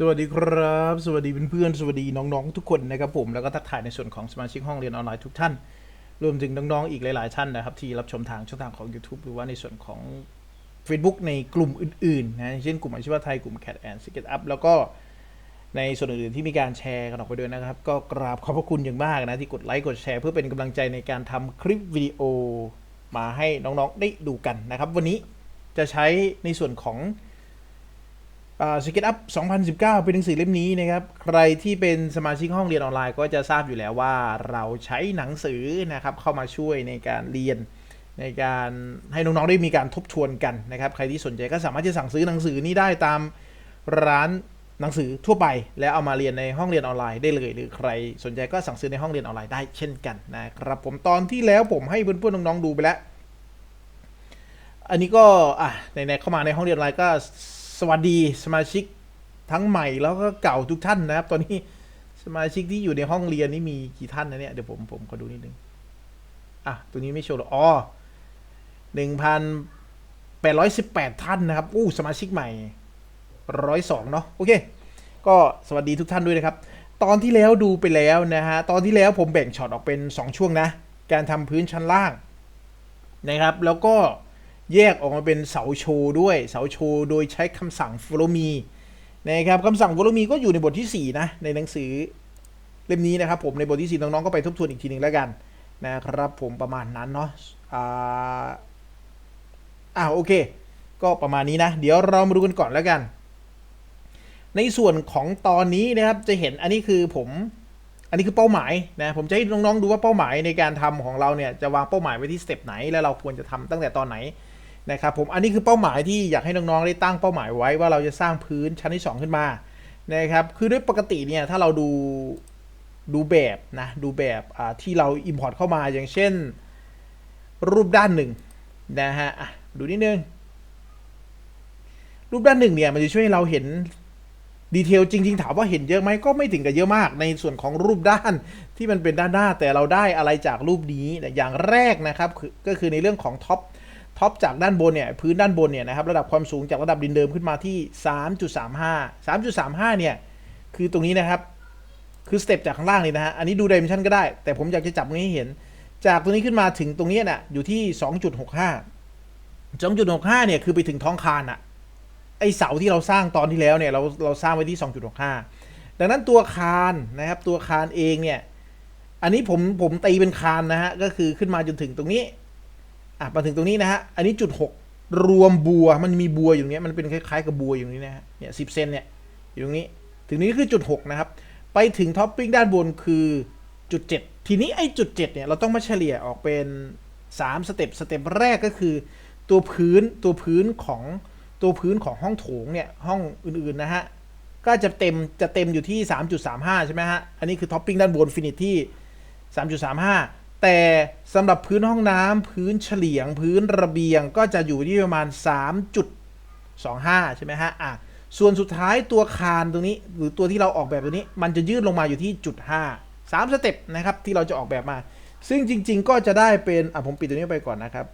สวัสดีครับ สวัสดีเพื่อนๆสวัสดีน้องๆทุกคนนะครับผมแล้วก็ทักทายในส่วนของสมาชิกห้องเรียนออนไลน์ทุกท่าน รวมถึงน้องๆอีกหลายๆท่านนะครับ ที่รับชมทางช่องทางของ YouTube หรือว่าในส่วนของ Facebook ในกลุ่มอื่นๆนะเช่นกลุ่มอาชีวะไทยกลุ่ม Cat and s i g e t Up แล้วก็ในส่วนอื่นๆที่มีการแชร์กันออกไปด้วยนะครับ ก็กราบขอบพระคุณอย่างมากนะที่กดไลค์กดแชร์เพื่อเป็นกำลังใจในการทำคลิปวิดีโอมาให้น้องๆได้ดูกันนะครับ วันนี้จะใช้ในส่วนของ สเก็ตอัพ 2019 เป็นหนังสือเล่มนี้นะครับ ใครที่เป็นสมาชิกห้องเรียนออนไลน์ก็จะทราบอยู่แล้วว่าเราใช้หนังสือนะครับเข้ามาช่วยในการเรียน ในการให้น้องๆได้มีการทบทวนกันนะครับ ใครที่สนใจก็สามารถจะสั่งซื้อหนังสือนี้ได้ตามร้านหนังสือทั่วไปแล้วเอามาเรียนในห้องเรียนออนไลน์ได้เลย หรือใครสนใจก็สั่งซื้อในห้องเรียนออนไลน์ได้เช่นกันนะครับผมตอนที่แล้วผมให้เพื่อนๆน้องๆดูไปแล้ว อันนี้ก็อะในๆเข้ามาในห้องเรียนออนไลน์ก็ สวัสดีสมาชิกทั้งใหม่แล้วก็เก่าทุกท่านนะครับ ตอนนี้สมาชิกที่อยู่ในห้องเรียนนี่มีกี่ท่านนะเนี่ย เดี๋ยวผมผมขอดูนิดนึง อะ ตัวนี้ไม่โชว์หรออ๋อหนึ่งพันแปดร้อยสิบแปดท่านนะครับ อู้สมาชิกใหม่ร้อยสองเนาะ โอเค ก็สวัสดีทุกท่านด้วยนะครับ ตอนที่แล้วดูไปแล้วนะฮะ ตอนที่แล้วผมแบ่งช็อตออกเป็น2ช่วงนะ การทำพื้นชั้นล่างนะครับ แล้วก็ แยกออกมาเป็นเสาโชว์ด้วยเสาโชว์โดยใช้คำสั่ง follow me นะครับคำสั่ง follow me ก็อยู่ในบทที่ 4 นะ ในหนังสือเล่มนี้นะครับผมในบทที่ 4 น้องๆก็ไปทบทวนอีกทีหนึ่งแล้วกันนะครับผมประมาณนั้นเนาะอ่าอ่าโอเค ก็ประมาณนี้นะ เดี๋ยวเรามาดูกันก่อนแล้วกัน ในส่วนของตอนนี้นะครับจะเห็นอันนี้คือผมอันนี้คือเป้าหมายนะผมจะให้น้องๆดูว่าเป้าหมายในการทำของเราเนี่ยจะวางเป้าหมายไว้ที่สเต็ปไหน และเราควรจะทำตั้งแต่ตอนไหน นะครับผมอันนี้คือเป้าหมายที่อยากให้น้องๆได้ตั้งเป้าหมายไว้ว่าเราจะสร้างพื้นชั้นที่ 2 ขึ้นมานะครับคือด้วยปกติเนี่ยถ้าเราดูดูแบบนะดูแบบที่เรา Import เข้ามาอย่างเช่น รูปด้านหนึ่งนะฮะดูนิดนึง รูปด้านหนึ่งเนี่ยมันจะช่วยให้เราเห็นดีเทลจริง ๆ ถามว่าเห็นเยอะไหมก็ไม่ถึงกับเยอะมากในส่วนของรูปด้านที่มันเป็นด้านหน้าแต่เราได้อะไรจากรูปนี้อย่างแรกนะครับก็คือในเรื่องของท็อป ท็อปจากด้านบนเนี่ยพื้นด้านบนเนี่ยนะครับระดับความสูงจากระดับดินเดิมขึ้นมาที่ 3.35 3.35 เนี่ยคือตรงนี้นะครับคือสเต็ปจากข้างล่างนี่นะฮะอันนี้ดูดิเมนชันก็ได้ แต่ผมอยากจะจับตรงนี้ให้เห็น จากตรงนี้ขึ้นมาถึงตรงนี้น่ะอยู่ที่ 2.65 2.65 เนี่ยคือไปถึงท้องคานอะไอเสาที่เราสร้างตอนที่แล้วเนี่ยเราเราสร้างไว้ที่ 2.65 ดังนั้นตัวคานนะครับตัวคานเองเนี่ยอันนี้ผมผมตีเป็นคานนะฮะก็คือขึ้นมาจนถึงตรงนี้ อะมาถึงตรงนี้นะฮะ อันนี้จุดหกรวมบัวมันมีบัวอยู่ตรงนี้มันเป็นคล้ายๆกับบัวอยู่ตรงนี้นะฮะเนี่ยสิบเซนเนี่ยอยู่ตรงนี้ ถึงนี้คือจุดหกนะครับ ไปถึงท็อปปิ้งด้านบนคือจุดเจ็ดทีนี้ไอ้จุดเจ็ดเนี่ยเราต้องมาเฉลี่ยออกเป็นสามสเต็ปสเต็ปแรกก็คือ ตัวพื้นตัวพื้นของตัวพื้นของห้องโถงเนี่ยห้องอื่นๆนะฮะก็จะเต็มจะเต็มอยู่ที่ 3.35 ใช่ไหมฮะ อันนี้คือท็อปปิ้งด้านบนฟินิชที่ 3.35 แต่สำหรับพื้นห้องน้ำพื้นเฉลียงพื้นระเบียงก็จะอยู่ที่ประมาณ 3.25 ใช่ไหมฮะอะส่วนสุดท้ายตัวคานตรงนี้ หรือตัวที่เราออกแบบตัวนี้ มันจะยืดลงมาอยู่ที่จุด5 3สเต็ปนะครับที่เราจะออกแบบมา ซึ่งจริง ๆ ก็จะได้เป็นอะผมปิดตัวนี้ไปก่อนนะครับ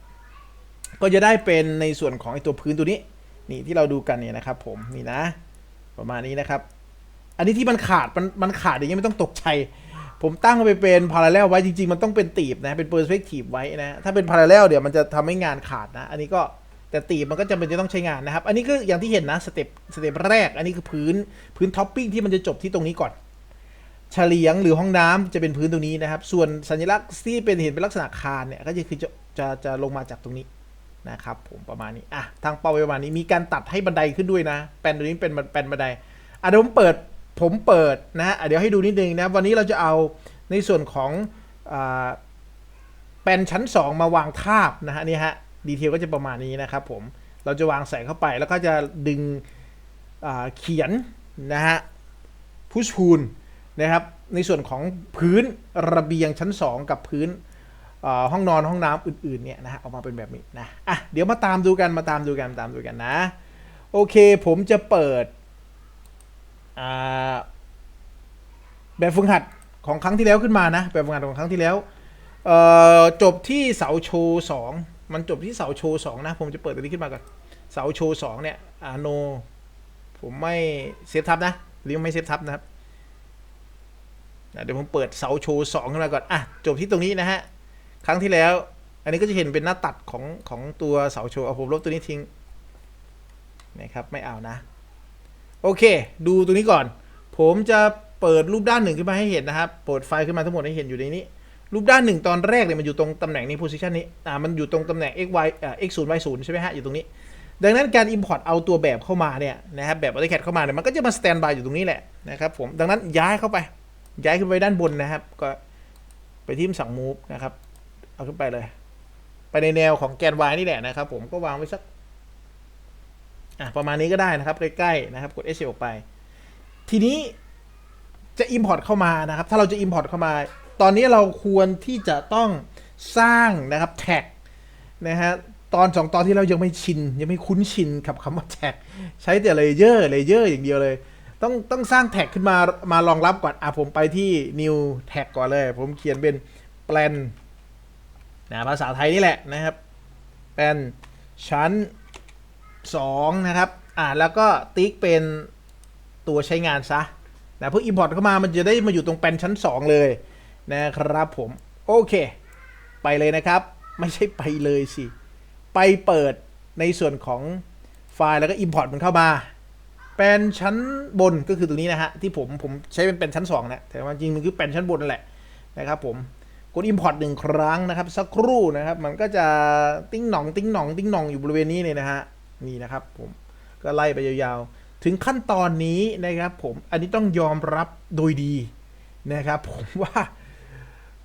ก็จะได้เป็นในส่วนของไอตัวพื้นตัวนี้นี่ที่เราดูกันเนี่ยนะครับ ผมนี่นะ ประมาณนี้นะครับ อันนี้ที่มันขาดมันมันขาดอย่างเงี้ยไม่ต้องตกใจ ผมตั้งไปเป็นพาราเรลไว้จริง ๆ มันต้องเป็นตีบนะ เป็นเปอร์สเปกทีฟไว้นะ ถ้าเป็นพาราเรลเดี๋ยวมันจะทำให้งานขาดนะ อันนี้ก็แต่ตีบมันก็จำเป็นจะต้องใช้งานนะครับ อันนี้ก็อย่างที่เห็นนะสเต็ปสเต็ปแรก อันนี้คือพื้นพื้นท็อปปิ้งที่มันจะจบที่ตรงนี้ก่อนเฉลียงหรือห้องน้ำจะเป็นพื้นตรงนี้นะครับ ส่วนสัญลักษณ์ที่เป็นเห็นเป็นลักษณะคานเนี่ยก็จะคือจะจะจะลงมาจากตรงนี้นะครับผมประมาณนี้อะทางเป้าไประมาณนี้มีการตัดให้บันไดขึ้นด้วยนะแปนตัวนี้เป็นแปนบันไดอะเดี๋ยวผมเปิด ผมเปิดนะฮะเดี๋ยวให้ดูนิดนึงนะ วันนี้เราจะเอาในส่วนของอแปลนชั้น 2 มาวางทาบนะฮะนี่ฮะดีเทลก็จะประมาณนี้นะครับผมเราจะวางแสงเข้าไปแล้วก็จะดึงเขียนนะฮะพุชพูนนะครับในส่วนของพื้นระเบียงชั้น 2 กับพื้นห้องนอนห้องน้ำอื่นๆเนี่ยนะฮะออกมาเป็นแบบนี้นะอะเดี๋ยวมาตามดูกันมาตามดูกันตามดูกันนะ โอเคผมจะเปิด แบบฝึกหัดของครั้งที่แล้วขึ้นมานะ แบบฝึกหัดของครั้งที่แล้วเอจบที่เสาโชว์สองมันจบที่เสาโชว์สองนะ ผมจะเปิดตัวนี้ขึ้นมาก่อน เสาโชว์สองเนี่ยอโน ผมไม่เซฟทับนะหรือไม่เซฟทับนะครับเดี๋ยวผมเปิดเสาโชว์สองขึ้นมาก่อน อะ จบที่ตรงนี้นะฮะ ครั้งที่แล้ว อันนี้ก็จะเห็นเป็นหน้าตัดของของตัวเสาโชว์ เอาผมลบตัวนี้ทิ้งนะครับ ไม่เอานะ โอเค ดูตัวนี้ก่อน ผมจะเปิดรูปด้านหนึ่งขึ้นมาให้เห็นนะครับ เปิดไฟล์ขึ้นมาทั้งหมดให้เห็นอยู่ในนี้ รูปด้านหนึ่งตอนแรกเนี่ยมันอยู่ตรงตำแหน่งนี้ position นี้ อ่า มันอยู่ตรงตำแหน่ง x y อ่า x 0 y 0ใช่ไหมฮะ อยู่ตรงนี้ ดังนั้นการ import เอาตัวแบบเข้ามาเนี่ยนะครับ แบบ AutoCAD เข้ามาเนี่ย มันก็จะมา stand by อยู่ตรงนี้แหละนะครับผม ดังนั้นย้ายเข้าไป ย้ายขึ้นไปด้านบนนะครับ ก็ไปที่สั่ง move นะครับ เอาขึ้นไปเลย ไปในแนวของแกน y นี่แหละนะครับ ผม ก็วางไว้สัก อะประมาณนี้ก็ได้นะครับ ใกล้ๆนะครับ กด Escape ออกไป ทีนี้จะ Import เข้ามานะครับ ถ้าเราจะ Import เข้ามา ตอนนี้เราควรที่จะต้องสร้างนะครับแท็กนะฮะตอนสองตอนที่เรายังไม่ชิน ยังไม่คุ้นชินกับคำว่าแท็ก ใช้แต่เลเยอร์เลเยอร์อย่างเดียวเลย ต้องต้องสร้างแท็กขึ้นมามารองรับก่อนอะผมไปที่ new tag ก่อนเลย ผมเขียนเป็น plan นะภาษาไทยนี่แหละนะครับเป็นชั้น 2 นะครับ อ่าแล้วก็ติ๊กเป็นตัวใช้งานซะนะเพื่อ import เข้ามามันจะได้มาอยู่ตรงแปนชั้น 2 เลยนะครับผม โอเค ไปเลยนะครับ ไม่ใช่ไปเลยสิ ไปเปิดในส่วนของไฟล์แล้วก็ import มันเข้ามาเป็นชั้นบนก็คือตรงนี้นะฮะ ที่ผมผมใช้เป็นเป็นชั้น2นะแต่ว่าจริงมันคือเป็นชั้นบนนั่นแหละนะครับผมกด import หนึ่งครั้งนะครับ สักครู่นะครับ มันก็จะติ้งหนองติ้งหนองติ้งหนองอยู่บริเวณนี้เลยนะฮะ นี่นะครับผมก็ไล่ไปยาวๆ ถึงขั้นตอนนี้นะครับผมอันนี้ต้องยอมรับโดยดีนะครับผมว่า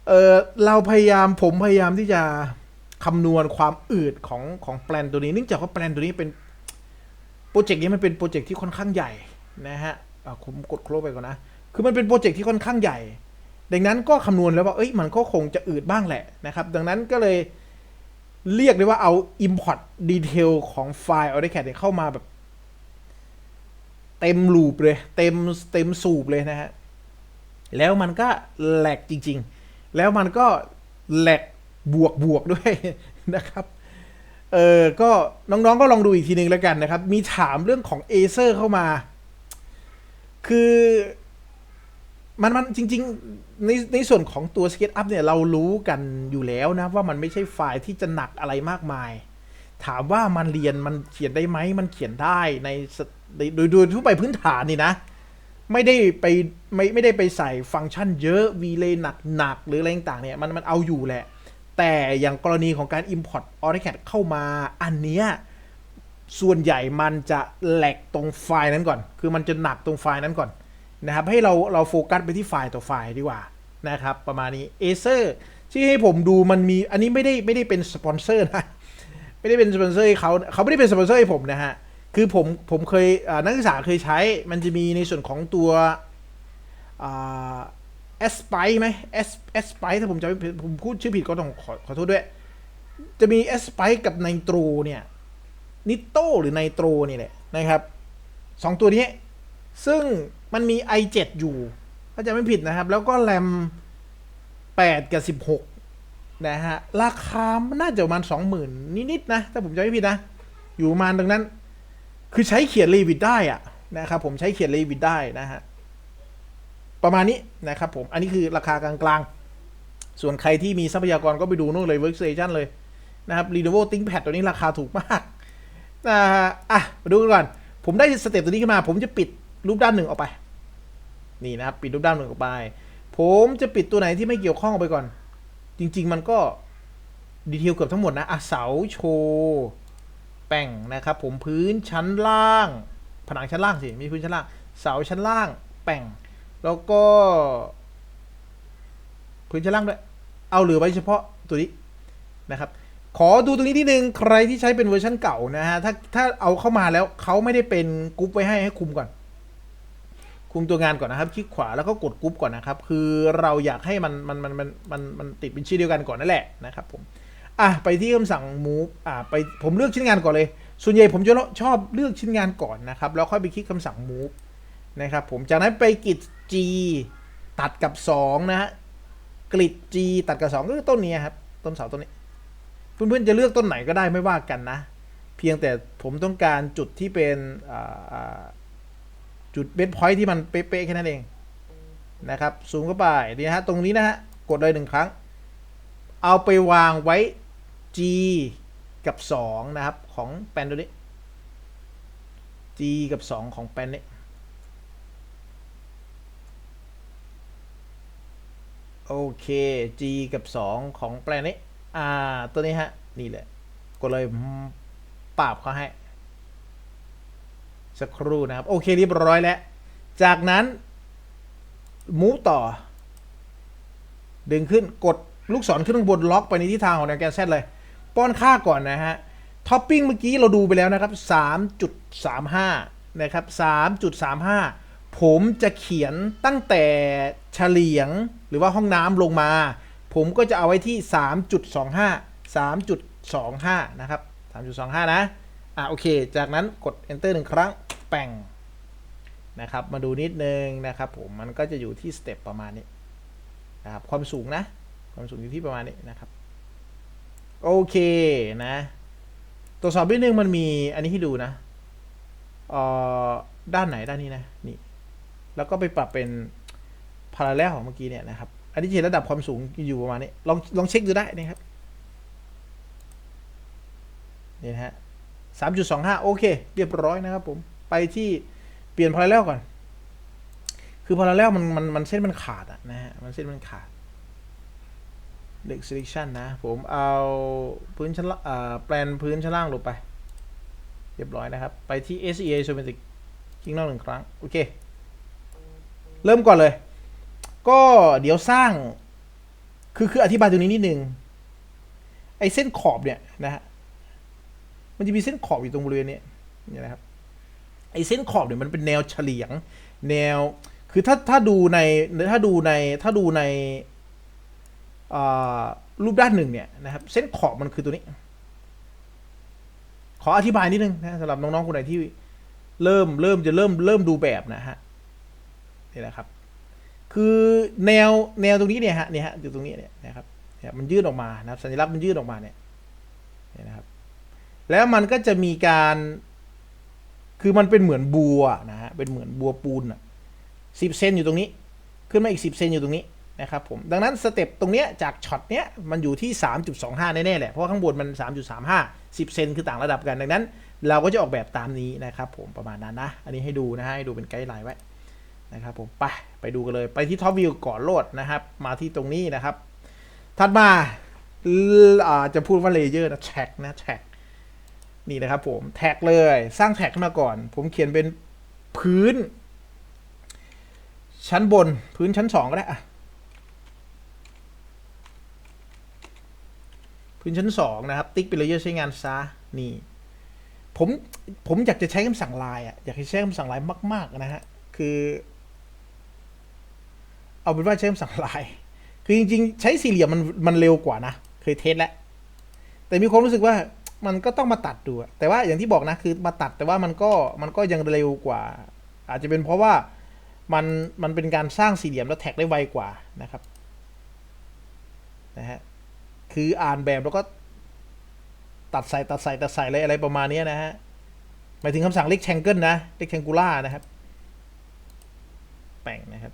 เออเราพยายามผมพยายามที่จะคำนวณความอืดของของแปลนตัวนี้เนื่องจากว่าแปลนตัวนี้เป็นโปรเจกต์นี้มันเป็นโปรเจกต์ที่ค่อนข้างใหญ่นะฮะผมกดโคลไปก่อนนะคือมันเป็นโปรเจกต์ที่ค่อนข้างใหญ่ ดังนั้นก็คำนวณแล้วว่าเอ้ยมันก็คงจะอืดบ้างแหละนะครับ ดังนั้นก็เลย เรียกได้ว่าเอา import detail ของไฟล์ AutoCAD เนี่ยเข้ามาแบบ เต็มลูปเลย เต็มเต็มสูบเลยนะฮะ แล้วมันก็แหลกจริง ๆ แล้วมันก็แหลกบวกบวกด้วยนะครับ เออก็น้องๆก็ลองดูอีกทีนึงแล้วกันนะครับ มีถามเรื่องของ Acer เข้ามา คือ มันมันจริง ๆ ในในส่วนของตัว SketchUp เนี่ยเรารู้กันอยู่แล้วนะ ว่ามันไม่ใช่ไฟล์ที่จะหนักอะไรมากมาย ถามว่ามันเรียนมันเขียนได้ไหมมันเขียนได้ในโดยโดยทั่วไปพื้นฐานนี่นะ ไม่ได้ไปไม่ไม่ได้ไปใส่ฟังก์ชันเยอะวีเลหนักหนักหรืออะไรต่างๆเนี่ยมันมันเอาอยู่แหละ แต่อย่างกรณีของการ Import AutoCAD เข้ามาอันเนี้ยส่วนใหญ่มันจะแหลกตรงไฟล์นั้นก่อน คือมันจะหนักตรงไฟล์นั้นก่อน นะครับ ให้เราเราโฟกัสไปที่ไฟล์ต่อไฟล์ดีกว่านะครับ ประมาณนี้ Acer ที่ให้ผมดูมันมีอันนี้ไม่ได้ไม่ได้เป็นสปอนเซอร์นะไม่ได้เป็นสปอนเซอร์เขาเขาไม่ได้เป็นสปอนเซอร์ให้ผมนะฮะคือผมผมเคยนักศึกษาเคยใช้มันจะมีในส่วนของตัวเอสไปไหมเอสเอสไปถ้าผมจำไม่ผิดผมพูดชื่อผิดก็ต้องขอขอโทษด้วย จะมีเอสไปกับไนโตรเนี่ยนิโต้หรือไนโตรนี่แหละนะครับสองตัวนี้ซึ่ง มันมี i7 อยู่ ถ้าจะไม่ผิดนะครับ แล้วก็แรม8 กับ 16 นะฮะ ราคามันน่าจะประมาณ 20,000 นิดๆนะ ถ้าผมจำไม่ผิดนะ อยู่ประมาณตรงนั้น คือใช้เขียนรีวิดได้อะนะครับผมใช้เขียนรีวิดได้นะฮะ ประมาณนี้นะครับผม อันนี้คือราคากลางๆ ส่วนใครที่มีทรัพยากรก็ไปดูนู่นเลย Workstation เลยนะครับ Lenovo ThinkPad ตัวนี้ราคาถูกมากนะฮะอะ มาดูกันก่อน ผมได้สเต็ปตัวนี้ขึ้นมา ผมจะปิด รูปด้านหนึ่งออกไป นี่นะครับ ปิดรูปด้านหนึ่งออกไป ผมจะปิดตัวไหนที่ไม่เกี่ยวข้องออกไปก่อน จริง ๆ มันก็ดีเทลเกือบทั้งหมดนะอะเสาโชว์แป่งนะครับ ผมพื้นชั้นล่าง ผนังชั้นล่างสิมีพื้นชั้นล่าง เสาชั้นล่าง แป่งแล้วก็ พื้นชั้นล่างด้วย เอาเหลือไว้เฉพาะตัวนี้นะครับ ขอดูตรงนี้ที่หนึ่งใครที่ใช้เป็นเวอร์ชันเก่านะฮะถ้าถ้าเอาเข้ามาแล้วเขาไม่ได้เป็นกรุ๊ปไว้ให้ให้คุมก่อน คุมตัวงานก่อนนะครับ คลิกขวาแล้วก็กดกรุ๊ปก่อนนะครับ คือเราอยากให้มันมันมันมันมันมันติดเป็นชื่อเดียวกันก่อนนั่นแหละนะครับผม อะไปที่คำสั่ง move อะไปผมเลือกชิ้นงานก่อนเลย ส่วนใหญ่ผมจะชอบเลือกชิ้นงานก่อนนะครับ แล้วค่อยไปคลิกคำสั่ง move นะครับผม จากนั้นไปกริด G ตัดกับ 2 นะฮะ กริด G ตัดกับ 2 ก็คือต้นนี้ครับ ต้นเสาต้นนี้ เพื่อนๆจะเลือกต้นไหนก็ได้ไม่ว่ากันนะ เพียงแต่ผมต้องการจุดที่เป็นอ่า จุดเบสพอยท์ที่มันเป๊ะๆแค่นั้นเองนะครับซูมเข้าไปนี่นะฮะตรงนี้นะฮะกดเลยหนึ่งครั้ง เอาไปวางไว้ G กับ 2 นะครับ ของแปลนตัวนี้ G กับ 2 ของแปลนนี้โอเค G กับ 2 ของแปลนนี้ อ่า ตัวนี้ฮะ นี่แหละ กดเลยปราบเขาให้ สักครู่นะครับ โอเคเรียบร้อยแล้ว จากนั้นมูฟต่อ ดึงขึ้นกดลูกศรขึ้นข้างบนล็อกไปในทิศทางของแนวแกน Z เลย ป้อนค่าก่อนนะฮะท็อปปิ้งเมื่อกี้เราดูไปแล้วนะครับ 3.35 นะครับ 3.35 ผมจะเขียนตั้งแต่เฉลียงหรือว่าห้องน้ำลงมา ผมก็จะเอาไว้ที่ 3.25 3.25 นะครับ 3.25 นะ อะโอเค จากนั้นกด enter หนึ่งครั้งแป่งนะครับ มาดูนิดนึงนะครับผมมันก็จะอยู่ที่สเต็ปประมาณนี้นะครับความสูงนะ ความสูงอยู่ที่ประมาณนี้นะครับ โอเคนะตรวจสอบนิดนึงมันมีอันนี้ให้ดูนะเอ่อด้านไหนด้านนี้นะนี่แล้วก็ไปปรับเป็นพาราเลลของเมื่อกี้เนี่ยนะครับ อันนี้จะเห็นระดับความสูงอยู่ประมาณนี้ ลองลองเช็คดูได้นะครับ นี่นะฮะ สามจุดสองห้าโอเค เรียบร้อยนะครับผม ไปที่เปลี่ยนพาราเลลก่อน คือพาราเลลมันมันมันเส้นมันขาดอะนะฮะ มันเส้นมันขาดเล็ก selection นะ ผมเอาพื้นชั้นล่างอ่าแปลนพื้นชั้นล่างลงไป เรียบร้อยนะครับ ไปที่ SEA Somatic คลิกนอกหนึ่งครั้ง โอเค เริ่มก่อนเลย ก็เดี๋ยวสร้าง คือคืออธิบายตรงนี้นิดนึง ไอเส้นขอบเนี่ยนะฮะ มันจะมีเส้นขอบอยู่ตรงบริเวณนี้เนี่ยนะครับไอ้เส้นขอบเนี่ยมันเป็นแนวเฉลียง แนวคือถ้าถ้าดูในถ้าดูในถ้าดูในรูปด้านหนึ่งเนี่ยนะครับ เส้นขอบมันคือตัวนี้ ขออธิบายนิดนึงนะสำหรับน้องๆคนไหนที่เริ่มเริ่มจะเริ่มเริ่มดูแบบนะฮะนี่แหละครับ คือแนวแนวตรงนี้เนี่ยฮะเนี่ยฮะอยู่ตรงนี้เนี่ยนะครับเนี่ยมันยื่นออกมานะครับ สัญลักษณ์มันยื่นออกมาเนี่ยเนี่ยนะครับ แล้วมันก็จะมีการ คือมันเป็นเหมือนบัวนะฮะ เป็นเหมือนบัวปูนอะสิบเซนอยู่ตรงนี้ ขึ้นมาอีกสิบเซนอยู่ตรงนี้นะครับผม ดังนั้นสเต็ปตรงเนี้ยจากช็อตเนี้ยมันอยู่ที่ 3.25 แน่ๆแหละ เพราะว่าข้างบนมัน 3.35 10 เซนคือต่างระดับกัน ดังนั้น เราก็จะออกแบบตามนี้นะครับผมประมาณนั้นนะ อันนี้ให้ดูนะฮะให้ดูเป็นไกด์ไลน์ไว้นะครับผมไปไปดูกันเลยไปที่ท็อปวิวก่อนโหลดนะครับ มาที่ตรงนี้นะครับ ถัดมาอ่าจะพูดว่าเลเยอร์นะแท็กนะแท็ก นี่นะครับผมแท็กเลยสร้างแท็กขึ้นมาก่อน ผมเขียนเป็นพื้น ชั้นบนพื้นชั้นสองก็ได้อะพื้นชั้นสองนะครับ ติ๊กไปเลยเยอะใช้งานซะนี่ ผมผมอยากจะใช้คำสั่งลน์อะอยากให้ใช้คำสั่งลน์มาก ๆ นะฮะ คือ เอาเป็นว่าใช้คำสั่งลน์คือจริง ๆ ใช้สี่เหลี่ยมมันมันเร็วกว่านะ เคยเทสแล้ว แต่มีความรู้สึกว่า มันก็ต้องมาตัดดูแต่ว่าอย่างที่บอกนะคือมาตัดแต่ว่ามันก็มันก็ยังเร็วกว่า อาจจะเป็นเพราะว่ามันมันเป็นการสร้างสี่เหลี่ยมแล้วแท็กได้ไวกว่านะครับนะฮะคืออ่านแบบแล้วก็ตัดใส่ตัดใส่ตัดใส่อะไรอะไรประมาณนี้นะฮะหมายถึงคำสั่ง rectangle นะ rectangular นะครับแป่งนะครับ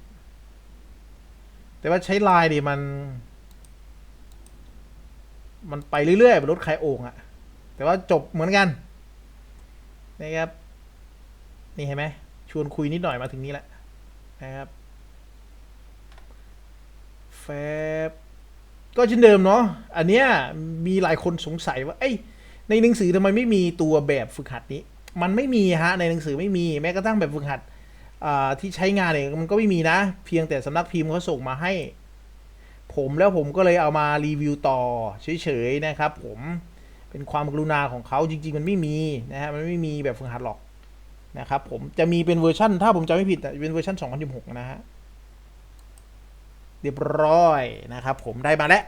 แต่ว่าใช้ลายดิมัน มันไปเรื่อยๆเป็นรถไคโอ่งอะ แต่ว่าจบเหมือนกันนะครับ นี่เห็นไหมชวนคุยนิดหน่อยมาถึงนี้แหละนะครับแฟบก็เช่นเดิมเนาะอันเนี้ยมีหลายคนสงสัยว่า เอ้ยในหนังสือทำไมไม่มีตัวแบบฝึกหัดนี้ มันไม่มีฮะในหนังสือไม่มีแม้กระทั่งแบบฝึกหัดที่ใช้งานเนี่ยมันก็ไม่มีนะ เพียงแต่สำนักพิมพ์เขาส่งมาให้ ผมแล้วผมก็เลยเอามารีวิวต่อเฉยๆนะครับผม เป็นความกรุณาของเขาจริง ๆ มันไม่มีนะฮะมันไม่มีแบบฝึกหัดหรอกนะครับผมจะมีเป็นเวอร์ชั่น ถ้าผมจำไม่ผิดเป็นเวอร์ชัน2016 นะฮะเรียบร้อยนะครับผมได้มาแล้ว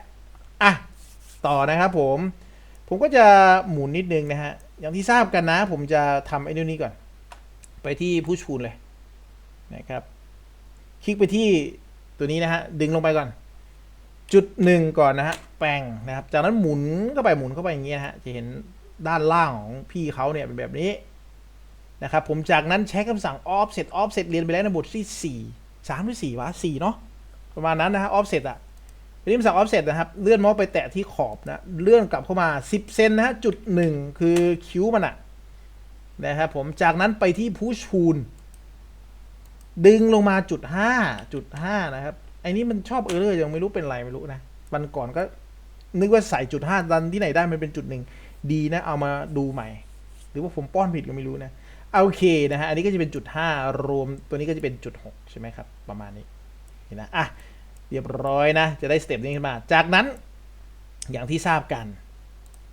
อะต่อนะครับผมผมก็จะหมุนนิดนึงนะฮะอย่างที่ทราบกันนะ ผมจะทำไอ้นี่นี้ก่อน ไปที่ผู้ชูนเลยนะครับ คลิกไปที่ตัวนี้นะฮะ ดึงลงไปก่อน จุดหนึ่งก่อนนะฮะแปลงนะครับ จากนั้นหมุนเข้าไปหมุนเข้าไปอย่างเงี้ยฮะจะเห็นด้านล่างของพี่เขาเนี่ยเป็นแบบนี้นะครับผมจากนั้นใช้คำสั่ง offset offset เรียนไปแล้วในบทที่ 4 3หรือ4วะ4เนาะประมาณนั้นนะฮะ offset อะทีนี้คำสั่ง offset นะครับ เลื่อนเมาส์ไปแตะที่ขอบนะเลื่อนกลับเข้ามา 10 เซนนะฮะจุดหนึ่งคือคิ้วมันอะนะครับผมจากนั้นไปที่ push pull ดึงลงมาจุดห้าจุดห้านะครับ ไอ้นี้มันชอบเออเลยยังไม่รู้เป็นไรไม่รู้นะวันก่อนก็ นึกว่าใส่จุดห้าดันที่ไหนได้มันเป็นจุดหนึ่งดีนะ เอามาดูใหม่ หรือว่าผมป้อนผิดก็ไม่รู้นะโอเคนะฮะอันนี้ก็จะเป็นจุดห้ารวมตัวนี้ก็จะเป็นจุดหกใช่ไหมครับประมาณนี้เห็นนะอะเรียบร้อยนะ จะได้สเต็ปนี้ขึ้นมา จากนั้นอย่างที่ทราบกัน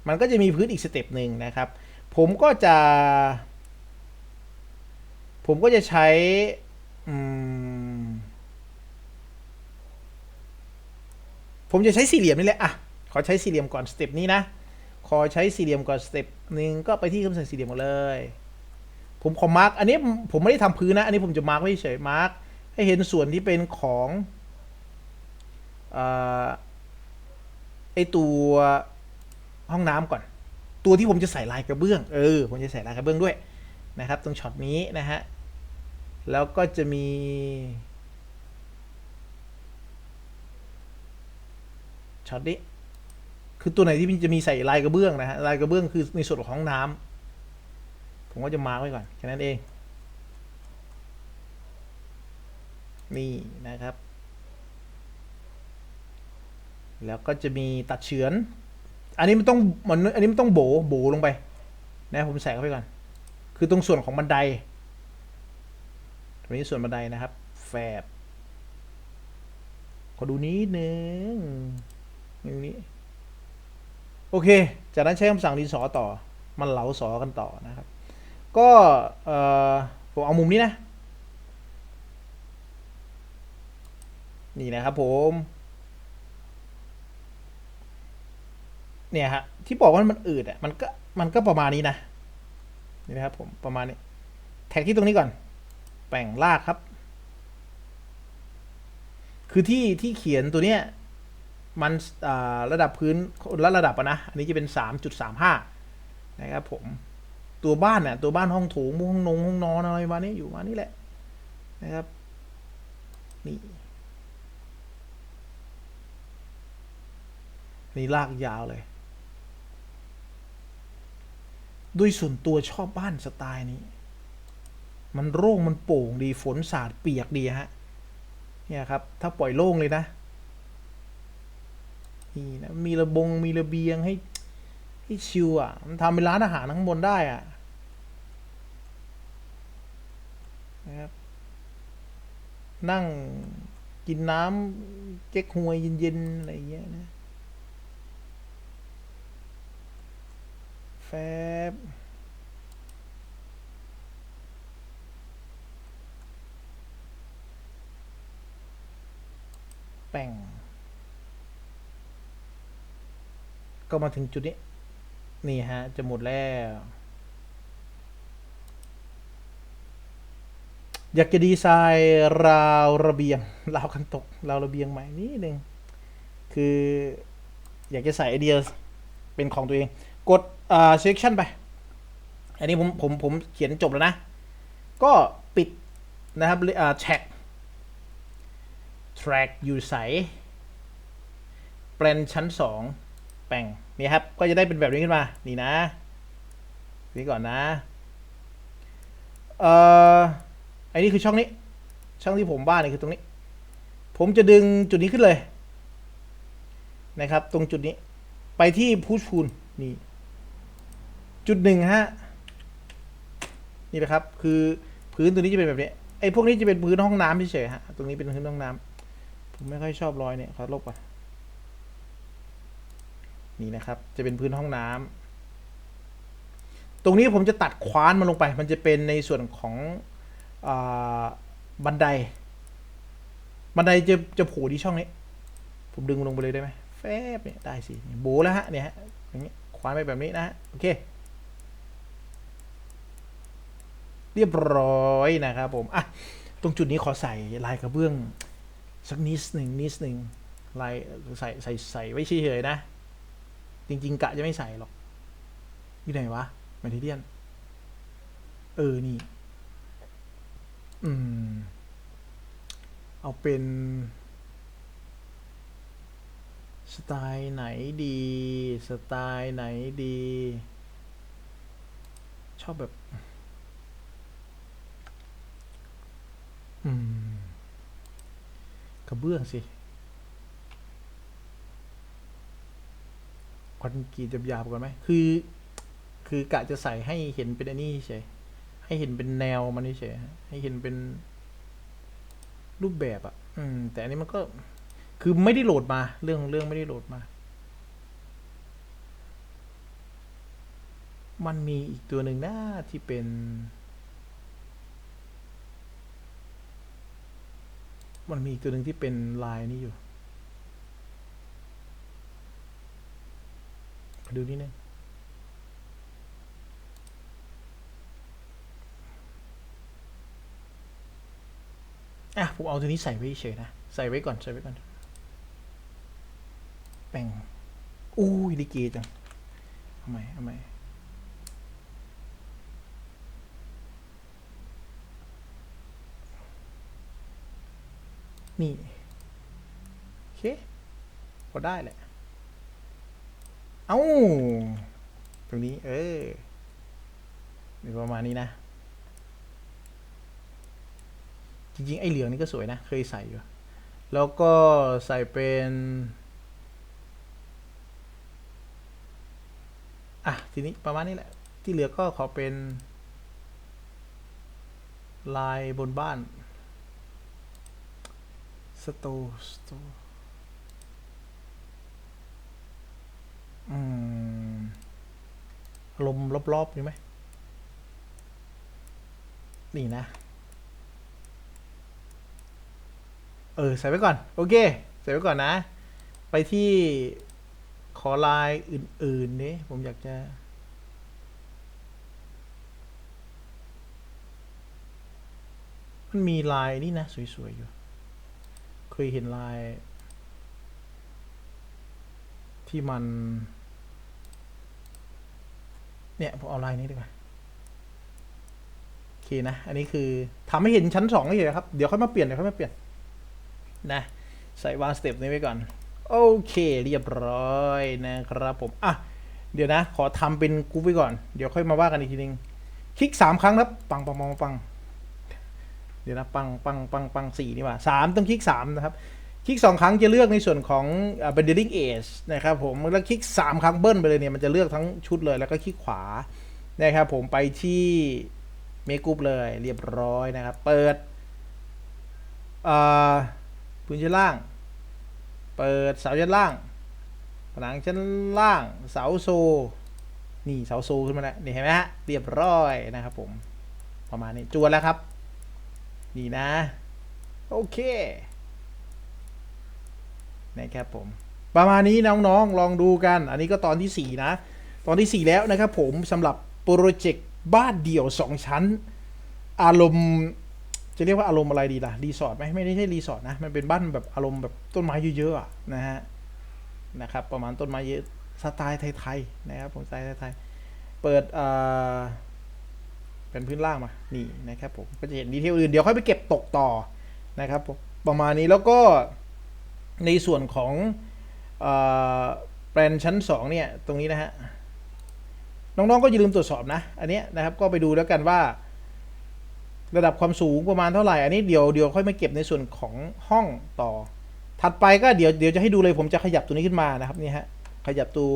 มันก็จะมีพื้นอีกสเต็ปหนึ่งนะครับ ผมก็จะ ผมก็จะใช้อืม ผมจะใช้สี่เหลี่ยมนี่แหละอะขอใช้สี่เหลี่ยมก่อนสเต็ปนี้นะ ขอใช้สี่เหลี่ยมก่อนสเต็ปหนึ่งก็ไปที่คำสั่งสี่เหลี่ยมหมดเลย ผมขอมาร์กอันนี้ผมไม่ได้ทำพื้นนะ อันนี้ผมจะมาร์กไว้เฉยมาร์กให้เห็นส่วนที่เป็นของอไอตัวห้องน้ำก่อน ตัวที่ผมจะใส่ลายกระเบื้อง เออ ผมจะใส่ลายกระเบื้องด้วยนะครับ ตรงช็อตนี้นะฮะ แล้วก็จะมี ช็อตนี้ คือตัวไหนที่มันจะมีใส่ลายกระเบื้องนะฮะลายกระเบื้องคือในส่วนของห้องน้ำผมก็จะมาร์กไว้ก่อนแค่นั้นเอง นี่นะครับ แล้วก็จะมีตัดเฉือน อันนี้มันต้องมันอันนี้มันต้องโบโบลงไป นะผมใส่เข้าไปก่อน คือตรงส่วนของบันไดตรงนี้ส่วนบันไดนะครับ แฟบขอดูนิดนึง ตรงนี้ โอเค จากนั้นใช้คำสั่งดินสอต่อ มันเหลาสอกันต่อนะครับ ก็ผมเอามุมนี้นะ นี่นะครับผมเนี่ยฮะที่บอกว่ามันอืดอะมันก็มันก็ประมาณนี้นะนี่นะครับผมประมาณนี้ แท็กที่ตรงนี้ก่อน แป่งลากครับ คือที่ที่เขียนตัวเนี้ย มันระดับพื้นละระดับนะ อันนี้จะเป็นสามจุดสามห้านะครับผม ตัวบ้านเนี่ยตัวบ้านห้องโถงห้องนงห้องนอนอะไรมานี้อยู่มานี่แหละนะครับ นี่ นี่ลากยาวเลย ด้วยส่วนตัวชอบบ้านสไตล์นี้ มันโล่งมันโป่งดีฝนสาดเปียกดีฮะ เนี่ยครับ ถ้าปล่อยโล่งเลยนะ นี่นะมีระบงมีระเบียงให้ให้ชิวอะ มันทำเป็นร้านอาหารข้างบนได้อะนะครับนั่งกินน้ำเจ๊กฮวยเย็นๆ อะไรเงี้ยนะ แฟบแป่ง ก็มาถึงจุดนี้ นี่ฮะ จะหมดแล้ว อยากจะดีไซน์ราวระเบียง ราวกันตก ราวระเบียงใหม่นิดนึงคืออยากจะใส่ไอเดียเป็นของตัวเอง กดอ่า selection ไป อันนี้ผมผมผมเขียนจบแล้วนะ ก็ปิดนะครับอ่า track track อยู่ใสแปลนชั้นสองแป่ง นี่ครับ ก็จะได้เป็นแบบนี้ขึ้นมา นี่นะ นี่ก่อนนะ เอ่อไอันนี้คือช่องนี้ ช่องที่ผมบ้านนี่คือตรงนี้ ผมจะดึงจุดนี้ขึ้นเลย นะครับ ตรงจุดนี้ ไปที่พุชพูนนี่ จุดหนึ่งฮะ นี่นะครับ คือพื้นตัวนี้จะเป็นแบบนี้ ไอ้พวกนี้จะเป็นพื้นห้องน้ำเฉยๆฮะ ตรงนี้เป็นพื้นห้องน้ำผมไม่ค่อยชอบรอยเนี่ยขอลบก่อน นี่นะครับ จะเป็นพื้นห้องน้ำตรงนี้ผมจะตัดคว้านมันลงไป มันจะเป็นในส่วนของอบันได บันไดจะจะโผล่ที่ช่องนี้ ผมดึงลงไปเลยได้ไหมแฟบเนี่ยได้สิโบแล้วฮะเนี่ยฮะอย่างเงี้ยคว้านไปแบบนี้นะฮะโอเคเรียบร้อยนะครับผม อะ ตรงจุดนี้ขอใส่ลายกระเบื้อง สักนิดหนึ่งนิดหนึ่งลายใส่ใส่ใส่ไว้เฉยๆนะ จริง ๆ กะจะไม่ใส่หรอกอยู่ไหนวะแมทเทียนเออ นี่ อืม เอาเป็น สไตล์ไหนดี สไตล์ไหนดี ชอบแบบ อืม กระเบื้องสิ คอนกรีตหยาบๆก่อนไหมคือ คือกะจะใส่ให้เห็นเป็นอันนี้เฉยให้เห็นเป็นแนวมันเฉยให้เห็นเป็นรูปแบบอะ่ะ อืม แต่อันนี้มันก็ คือไม่ได้โหลดมา เรื่องเรื่องไม่ได้โหลดมา มันมีอีกตัวหนึ่งนะที่เป็นมันมีอีกตัวหนึ่งที่เป็นลายนี้อยู่ขอ ดูนิดนึงอะผมเอาตัวนี้ใส่ไว้เฉยนะ ใส่ไว้ก่อน ใส่ไว้ก่อน แป่งอู้ยดีเกจังทำไมทำไมนี่ โอเค พอได้แหละ เอ้า ตรงนี้ เออมีประมาณนี้นะ จริงๆ ไอ้เหลืองนี่ก็สวยนะ เคยใส่อยู่ แล้วก็ใส่เป็นอะ ทีนี้ประมาณนี้แหละ ที่เหลือก็ขอเป็น ลายบนบ้านสโตสโตอืม ลมรอบๆนี่ไหมนี่นะ เออ ใส่ไว้ก่อน โอเค ใส่ไว้ก่อนนะ ไปที่ขอลายอื่นๆนี้ผมอยากจะมันมีลายนี่นะ สวย ๆ อยู่ เคยเห็นลาย ที่มัน เนี่ยผมเอาลายนี้ดีกว่าโอเคนะ อันนี้คือทำให้เห็นชั้นสองเฉยๆครับ เดี๋ยวค่อยมาเปลี่ยนเดี๋ยวค่อยมาเปลี่ยนนะใส่วางสเต็ปนี้ไว้ก่อน โอเค เรียบร้อยนะครับผมอะเดี๋ยวนะ ขอทำเป็นกรุ๊ปไว้ก่อน เดี๋ยวค่อยมาว่ากันอีกทีนึง คลิกสามครั้งครับ ปังปังปังปัง เดี๋ยวนะ ปังปังปังปังสี่นี่ว่าสามต้องคลิกสามนะครับ คลิกสองครั้งจะเลือกในส่วนของ bending edge นะครับผม แล้วคลิกสามครั้งเบิ้ลไปเลยเนี่ยมันจะเลือกทั้งชุดเลย แล้วก็คลิกขวานะครับผมไปที่เมกรุ๊ปเลยเรียบร้อยนะครับ เปิดพื้นชั้นล่าง เปิดเสาชั้นล่าง ผนังชั้นล่าง เสาโซ นี่เสาโซขึ้นมาแล้วนี่เห็นไหมฮะ เรียบร้อยนะครับผม ประมาณนี้จวนแล้วครับ นี่นะ โอเค นะครับผม ประมาณนี้น้องๆ ลองดูกัน อันนี้ก็ตอนที่ 4 นะ ตอนที่ 4 แล้วนะครับผมสำหรับโปรเจกต์บ้านเดี่ยว 2 ชั้น อารมณ์จะเรียกว่าอารมณ์อะไรดีล่ะรีสอร์ทไหมไม่ได้ใช่รีสอร์ทนะ มันเป็นบ้านแบบอารมณ์แบบต้นไม้เยอะๆนะฮะนะครับประมาณต้นไม้เยอะสไตล์ไทยๆนะครับผมสไตล์ไทยๆเปิดอ่าเป็นพื้นล่างมานี่นะครับผมก็จะเห็นดีเทลอื่นเดี๋ยวค่อยไปเก็บตกต่อนะครับผมประมาณนี้แล้วก็ ในส่วนของแปลนชั้น2เนี่ยตรงนี้นะฮะน้องๆก็อย่าลืมตรวจสอบนะ อันเนี้ยนะครับก็ไปดูแล้วกันว่า ระดับความสูงประมาณเท่าไหร่ อันนี้เดี๋ยวเดี๋ยวค่อยมาเก็บในส่วนของห้องต่อ ถัดไปก็เดี๋ยวเดี๋ยวจะให้ดูเลยผมจะขยับตัวนี้ขึ้นมานะครับนี่ฮะขยับตัว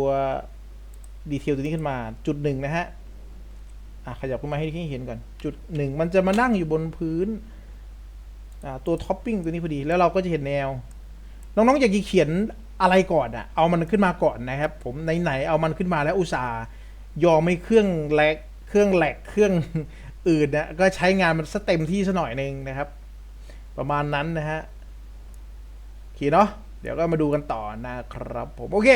ดีเทลตัวนี้ขึ้นมาจุดหนึ่งนะฮะอะขยับขึ้นมาให้ให้เห็นก่อนจุดหนึ่งมันจะมานั่งอยู่บนพื้นอ่าตัวท็อปปิ้งตัวนี้พอดีแล้วเราก็จะเห็นแนว น้องๆอยากจะเขียนอะไรก่อนอะเอามันขึ้นมาก่อนนะครับ ผมไหนๆเอามันขึ้นมาแล้วอุตส่าห์ยอมให้เครื่องแลกเครื่องแหลกเครื่องอื่นนะก็ใช้งานมันซะเต็มที่ซะหน่อยหนึ่งนะครับ ประมาณนั้นนะฮะโอเคเนาะเดี๋ยวก็มาดูกันต่อนะครับผมโอเค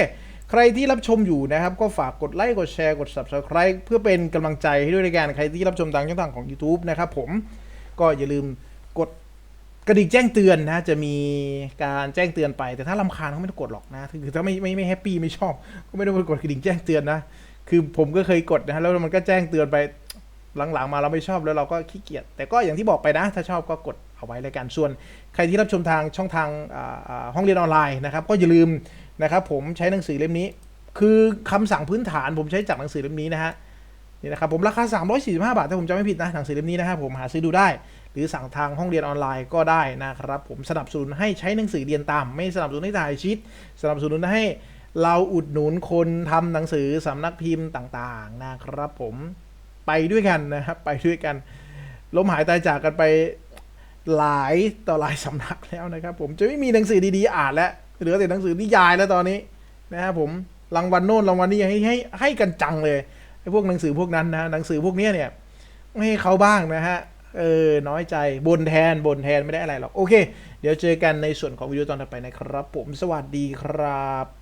ใครที่รับชมอยู่นะครับ ก็ฝากกดไลค์กดแชร์กด subscribe เพื่อเป็นกำลังใจให้ด้วยในการใครที่รับชมทางช่องทางของ YouTube นะครับผมก็อย่าลืมกด กระดิ่งแจ้งเตือนนะ จะมีการแจ้งเตือนไป แต่ถ้าลำคาญก็ไม่ต้องกดหรอกนะคือถ้าไม่ไม่ไม่แฮปปี้ไม่ชอบ ก็ไม่ต้องไปกดกระดิ่งแจ้งเตือนนะ คือผมก็เคยกดนะฮะแล้วมันก็แจ้งเตือนไปหลังๆ มาเราไม่ชอบแล้วเราก็ขี้เกียจแต่ก็อย่างที่บอกไปนะ ถ้าชอบก็กดเอาไว้เลยกันส่วน ใครที่รับชมทางช่องทางห้องเรียนออนไลน์นะครับ ก็อย่าลืมนะครับผมใช้หนังสือเล่มนี้ คือคำสั่งพื้นฐานผมใช้จากหนังสือเล่มนี้นะฮะนี่นะครับผมราคา 345 บาทถ้าผมจำไม่ผิดนะหนังสือเล่มนี้นะครับผมหาซื้อดูได้ หรือสั่งทางห้องเรียนออนไลน์ก็ได้นะครับ ผมสนับสนุนให้ใช้หนังสือเรียนตาม ไม่สนับสนุนให้ถ่ายชีตสนับสนุนให้เราอุดหนุนคนทำหนังสือสำนักพิมพ์ต่างๆนะครับผมไปด้วยกันนะครับไปด้วยกันล้มหายตายจากกันไปหลายต่อหลายสำนักแล้วนะครับ ผมจะไม่มีหนังสือดีๆอ่านแล้วเหลือแต่หนังสือนิยายแล้วตอนนี้นะครับผมรางวัลโน่นรางวัลนี้ให้ให้ให้กันจังเลยไอ้พวกหนังสือพวกนั้นนะหนังสือพวกนี้เนี่ยไม่ให้เขาบ้างนะฮะ เออ น้อยใจบนแทนบนแทนไม่ได้อะไรหรอก โอเค เดี๋ยวเจอกันในส่วนของวิดีโอตอนต่อไปนะครับ ผมสวัสดีครับ